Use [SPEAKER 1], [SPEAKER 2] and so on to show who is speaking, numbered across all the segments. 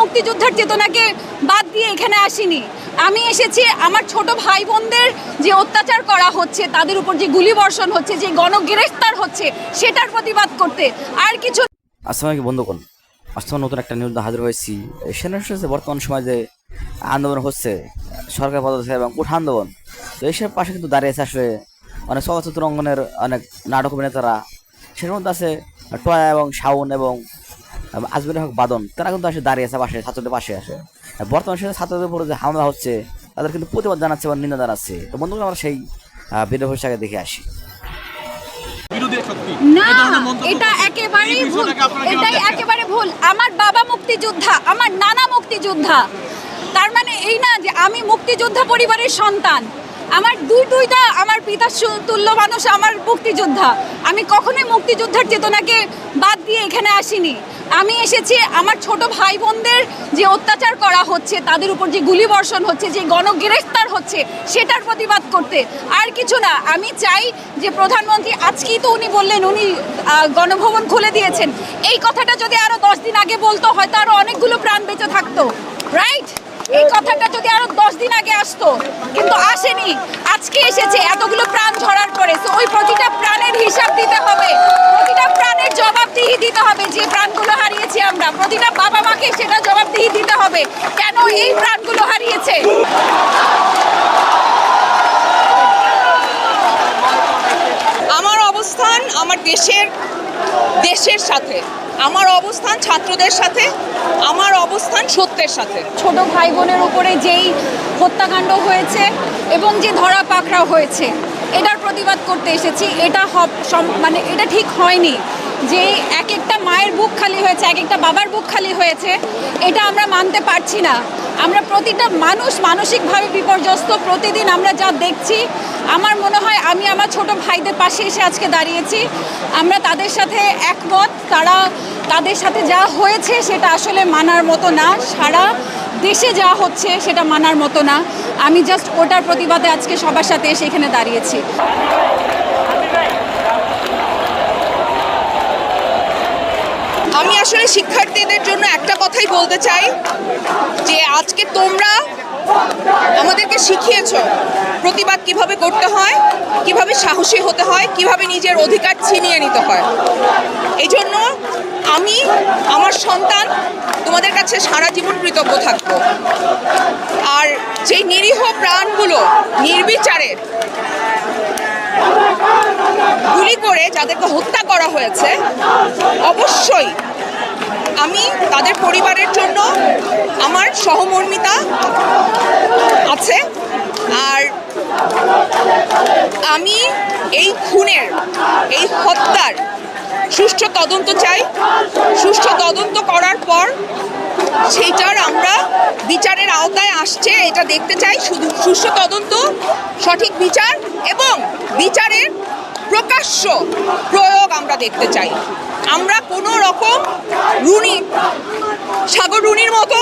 [SPEAKER 1] মুক্তিযোদ্ধার চেতনাকে বাদ দিয়ে এখানে আসিনি। আমি এসেছি, আমার ছোট ভাই বোনদের যে অত্যাচার করা হচ্ছে, তাদের উপর যে গুলিবর্ষণ হচ্ছে, যে গণগ্রেফতার হচ্ছে, সেটার প্রতিবাদ করতে। আর কিছু
[SPEAKER 2] আসসালামু আলাইকুম বন্ধুগণ আজকে নতুন একটা নিউজ হাজির হয়েছি। হচ্ছে বর্তমান সময়ে যে আন্দোলন হচ্ছে, সরকার পদত্যাগ এবং উঠা আন্দোলন, তো এইসব পাশে কিন্তু দাঁড়িয়েছে আসলে অনেক চলচ্চিত্র অঙ্গনের অনেক নাটক অভিনেতারা। সেটার মধ্যে আছে টয়া এবং শাওন এবং আজমির হক বাদন। তারা কিন্তু আসে দাঁড়িয়ে আছে পাশে ছাত্রদের পাশে আসে। বর্তমান সময়ে ছাত্রদের উপরে যে হামলা হচ্ছে তাদের কিন্তু প্রতিবাদ জানাচ্ছে এবং নিন্দা জানাচ্ছে। তো বন্ধুগণ আমরা সেই ভিডিও আগে দেখে আসি।
[SPEAKER 3] বিরোধী
[SPEAKER 1] না
[SPEAKER 3] এই ধরনের মন্তব্য
[SPEAKER 1] এটা একেবারেই ভুল
[SPEAKER 3] বিষয়টাকে আপনারা কীভাবে
[SPEAKER 1] এটাই একেবারে ভুল। আমার বাবা মুক্তিযোদ্ধা আমার নানা মুক্তিযোদ্ধা। তার মানে এই না যে আমি মুক্তিযোদ্ধা পরিবারের সন্তান। আমার দুই দুইটা আমার পিতার তুল্য মানুষ, আমার মুক্তিযোদ্ধা। আমি কখনোই মুক্তিযোদ্ধার চেতনাকে বাদ দিয়ে এখানে আসিনি। আমি এসেছি আমার ছোট ভাই বোনদের যে অত্যাচার করা হচ্ছে, তাদের উপর যে গুলিবর্ষণ হচ্ছে, যে গণগ্রেফতার হচ্ছে, সেটার প্রতিবাদ করতে। আর কিছু না, আমি চাই যে প্রধানমন্ত্রী, আজকেই তো উনি বললেন, উনি গণভবন খুলে দিয়েছেন। এই কথাটা যদি আরও দশ দিন আগে বলতো, হয়তো আরও অনেকগুলো প্রাণ বেঁচে থাকতো। রাইট এই কথাটা যদি আরও দশ দিন আগে আসতো, কিন্তু আসেনি। আজকে এসেছে, এতগুলো প্রাণ ঝরার পরে। তো ওই প্রতিটা প্রাণের হিসাব দিতে হবে, প্রতিটা প্রাণের জবাবদিহি দিতে হবে যে প্রাণগুলো হারিয়েছি আমরা। প্রতিটা বাবা মাকে সেটা জবাবদিহি দিতে হবে, কেন এই প্রাণগুলো হারিয়েছে?
[SPEAKER 4] আমার অবস্থান আমার দেশের দেশের সাথে। আমার অবস্থান ছাত্রদের সাথে, আমার অবস্থান সত্যের সাথে।
[SPEAKER 1] ছোট ভাই বোনের উপরে যেই হত্যাকাণ্ড হয়েছে এবং যে ধরা পাকড়াও হয়েছে, এটার প্রতিবাদ করতে এসেছি। এটা মানে এটা ঠিক হয়নি যে এক একটা মায়ের বুক খালি হয়েছে, এক একটা বাবার বুক খালি হয়েছে, এটা আমরা মানতে পারছি না। আমরা প্রতিটা মানুষ মানসিকভাবে বিপর্যস্ত। প্রতিদিন আমরা যা দেখছি, আমার মনে হয় আমি আমার ছোট ভাইদের পাশে এসে আজকে দাঁড়িয়েছি। আমরা তাদের সাথে একমত, তারা তাদের সাথে যা হয়েছে সেটা আসলে মানার মতো না। সারা দেশে যা হচ্ছে সেটা মানার মতো না। আমি জাস্ট ওটার প্রতিবাদে আজকে সবার সাথে এসে এখানে দাঁড়িয়েছি।
[SPEAKER 4] আমি আসলে শিক্ষার্থীদের জন্য একটা কথাই বলতে চাই যে আজকে তোমরা আমাদেরকে শিখিয়েছ প্রতিবাদ কীভাবে করতে হয়, কীভাবে সাহসী হতে হয়, কীভাবে নিজের অধিকার ছিনিয়ে নিতে হয়। এই আমি, আমার সন্তান, তোমাদের কাছে সারা জীবন কৃতজ্ঞ থাকব। আর যেই নিরীহ প্রাণগুলো নির্বিচারে গুলি করে যাদেরকে হত্যা করা হয়েছে, অবশ্যই আমি তাদের পরিবারের জন্য আমার সহমর্মিতা আছে আর আমি এই খুনের এই হত্যার সুষ্ঠু তদন্ত চাই। সুষ্ঠু তদন্ত করার পর সেইটার আমরা বিচারের আওতায় আসছে, এটা দেখতে চাই। শুধু সুষ্ঠু তদন্ত, সঠিক বিচার এবং বিচারের প্রকাশ্য প্রয়োগ আমরা দেখতে চাই। আমরা কোনো রকম রুনি, সাগর রুনির মতো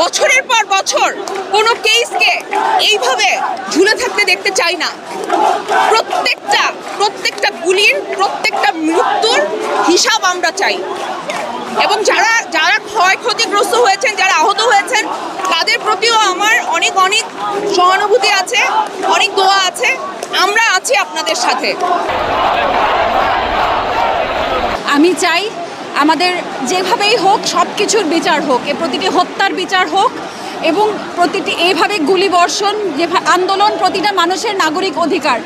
[SPEAKER 4] বছরের পর বছর কোনো কেসকে এইভাবে ঝুলে থাকতে দেখতে চাই না। প্রত্যেকটা প্রত্যেকটা গুলির, প্রত্যেকটা মৃত্যুর আমরা চাই। এবং যারা যারা ক্ষয়ক্ষতিগ্রস্ত হয়েছেন, যারা আহত হয়েছেন, তাদের প্রতিও আমার অনেক অনেক সহানুভূতি আছে, অনেক দোয়া আছে। আমরা আছি আপনাদের সাথে।
[SPEAKER 1] আমি চাই আমাদের যেভাবেই হোক সব কিছুর বিচার হোক, এ প্রতিটি হত্যার বিচার হোক এবং প্রতিটি এইভাবে গুলিবর্ষণ, যে আন্দোলন প্রতিটা মানুষের নাগরিক অধিকার।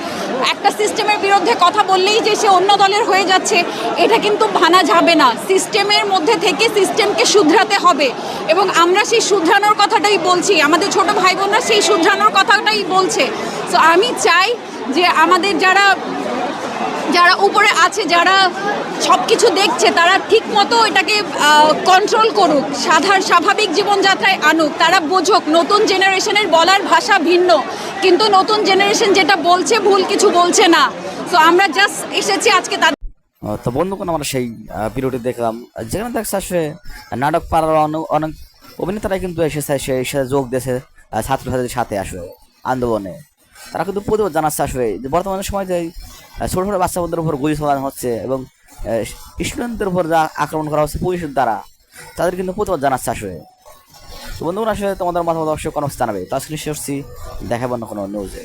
[SPEAKER 1] একটা সিস্টেমের বিরুদ্ধে কথা বললেই যে সে অন্য দলের হয়ে যাচ্ছে, এটা কিন্তু ভানা যাবে না। সিস্টেমের মধ্যে থেকে সিস্টেমকে শুধরাতে হবে। এবং আমরা সেই শুধরানোর কথাটাই বলছি। আমাদের ছোট ভাই বোনরা সেই শুধরানোর কথাটাই বলছে। তো আমি চাই যে আমাদের যারা যারা উপরে আছে, যারা সব কিছু দেখছে, তারা ঠিক মতো এটাকে কন্ট্রোল করুক। সাধারণ স্বাভাবিক জীবনযাত্রায় আনুক। তারা বোঝুক, নতুন জেনারেশনের বলার ভাষা ভিন্ন। কিন্তু নতুন জেনারেশন যেটা বলছে, ভুল কিছু বলছে না। তো আমরা জাস্ট এসেছি আজকে তাদের
[SPEAKER 2] তো বন্ধুগণ, আমরা সেই ভিডিওটি দেখলাম। যেখানে দেখছে আসলে নাটক পাড়ার অনেক- অভিনেতারাই কিন্তু এসেছে সে সাথে যোগ দিয়েছে ছাত্রছাত্রীদের সাথে আসলে আন্দোলনে। তারা কিন্তু প্রতিবাদ জানাচ্ছে আসলে বর্তমানে সময় যে আহ, ছোট বাচ্চা বাচ্চাদের উপর গুলি চালানো হচ্ছে এবং স্টুডেন্টদের উপর যা আক্রমণ করা হচ্ছে পুলিশের দ্বারা তাদের কিন্তু প্রতিবাদ জানাচ্ছে আসলে। তো বন্ধুরা আসলে তোমাদের মতামত অবশ্যই কোনো জানাবে। তো আজকে নিশ্চয়ই দেখাবো না কোনো নিউজে